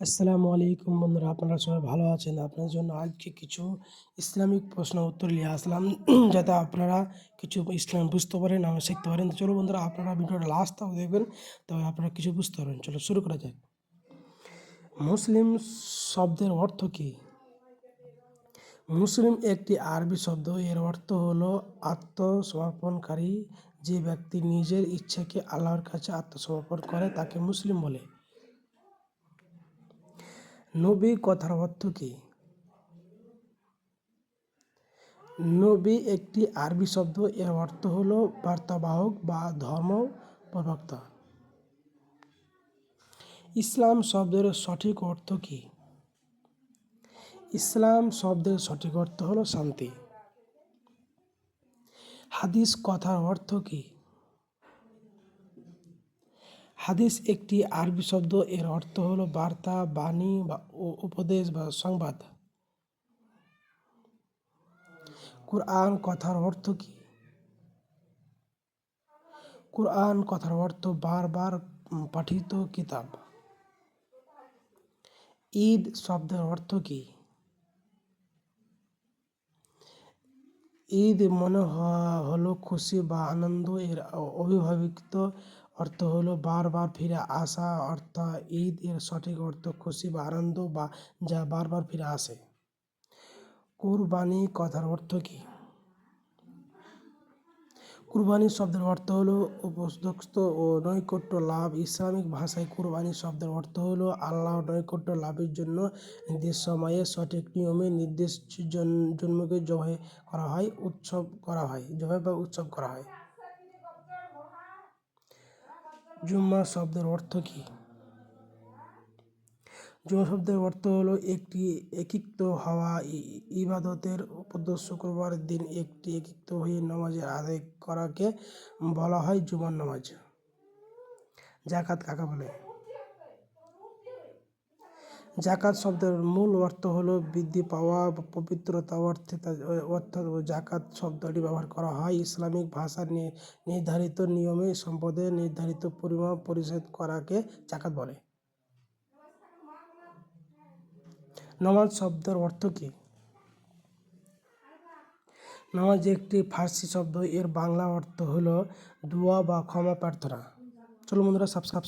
আসসালামু আলাইকুম বন্ধুরা, আপনারা সবাই ভালো আছেন? আপনাদের জন্য আজকে কিছু ইসলামিক প্রশ্ন উত্তর নিয়ে আসলাম, যাতে আপনারা কিছু ইসলাম বুঝতে পারেন, আমরা শিখতে পারেন। চলো বন্ধুরা, আপনারা ভিডিওটা লাস্ট তাও দেখবেন তবে আপনারা কিছু বুঝতে পারবেন। চলো শুরু করা যাক। মুসলিম শব্দের অর্থ কী? মুসলিম একটি আরবি শব্দ, এর অর্থ হলো আত্মসমর্পণকারী। যে ব্যক্তি নিজের ইচ্ছাকে আল্লাহর কাছে আত্মসমর্পণ করে, তাকে মুসলিম বলে। নবী কথার অর্থ কী? নবী একটি আরবি শব্দ, এর অর্থ হলো বার্তাবাহক বা ধর্ম প্রবক্তা। ইসলাম শব্দের সঠিক অর্থ কী? ইসলাম শব্দের সঠিক অর্থ হলো শান্তি। হাদিস কথার অর্থ কী? হাদিস একটি আরবি শব্দ, এর অর্থ হলো বার্তা, বাণী বা উপদেশ বা সংবাদ। কোরআন কথার অর্থ কি? কোরআন কথার অর্থ বারবার পাঠিত কিতাব। ঈদ শব্দের অর্থ কি? ঈদ মনে হলো খুশি বা আনন্দ, এর অবিভাবিত অর্থ হলো বারবার ফিরে আসা, অর্থাৎ ঈদ এর সঠিক অর্থ খুশি বা আনন্দ বা যা বারবার ফিরে আসে। কুরবানি কথার অর্থ কী? কুরবানি শব্দের অর্থ হলো উপস্থ ও নৈকট্য লাভ। ইসলামিক ভাষায় কুরবানি শব্দের অর্থ হলো আল্লাহ নৈকট্য লাভের জন্য নির্দিষ্ট সময়ে সঠিক নিয়মে নির্দেশ জন্মকে জবাই করা হয়, উৎসব করা হয়, জবাই বা উৎসব করা হয়। জুম্মা শব্দের অর্থ কী? জুমা শব্দের অর্থ হলো একটি একীক্ত হওয়া ইবাদতের উপদেশ শুক্রবার দিন একটি একীক্ত হয়ে নামাজের আদায় করাকে বলা হয় জুমার নামাজ। জাকাত কাকা বলে? জাকাত শব্দের মূল অর্থ হলো বৃদ্ধি পাওয়া, পবিত্রতা অর্থে অর্থাৎ জাকাত শব্দটি ব্যবহার করা হয়। ইসলামিক ভাষার নির্ধারিত নিয়মে সম্পদের নির্ধারিত পরিমাণ পরিশোধ করাকে জাকাত বলে। নামাজ শব্দের অর্থ কী? নামাজ একটি ফার্সি শব্দ, এর বাংলা অর্থ হলো দোয়া বা ক্ষমা প্রার্থনা। চলো বন্ধুরা সাবস্ক্রাইব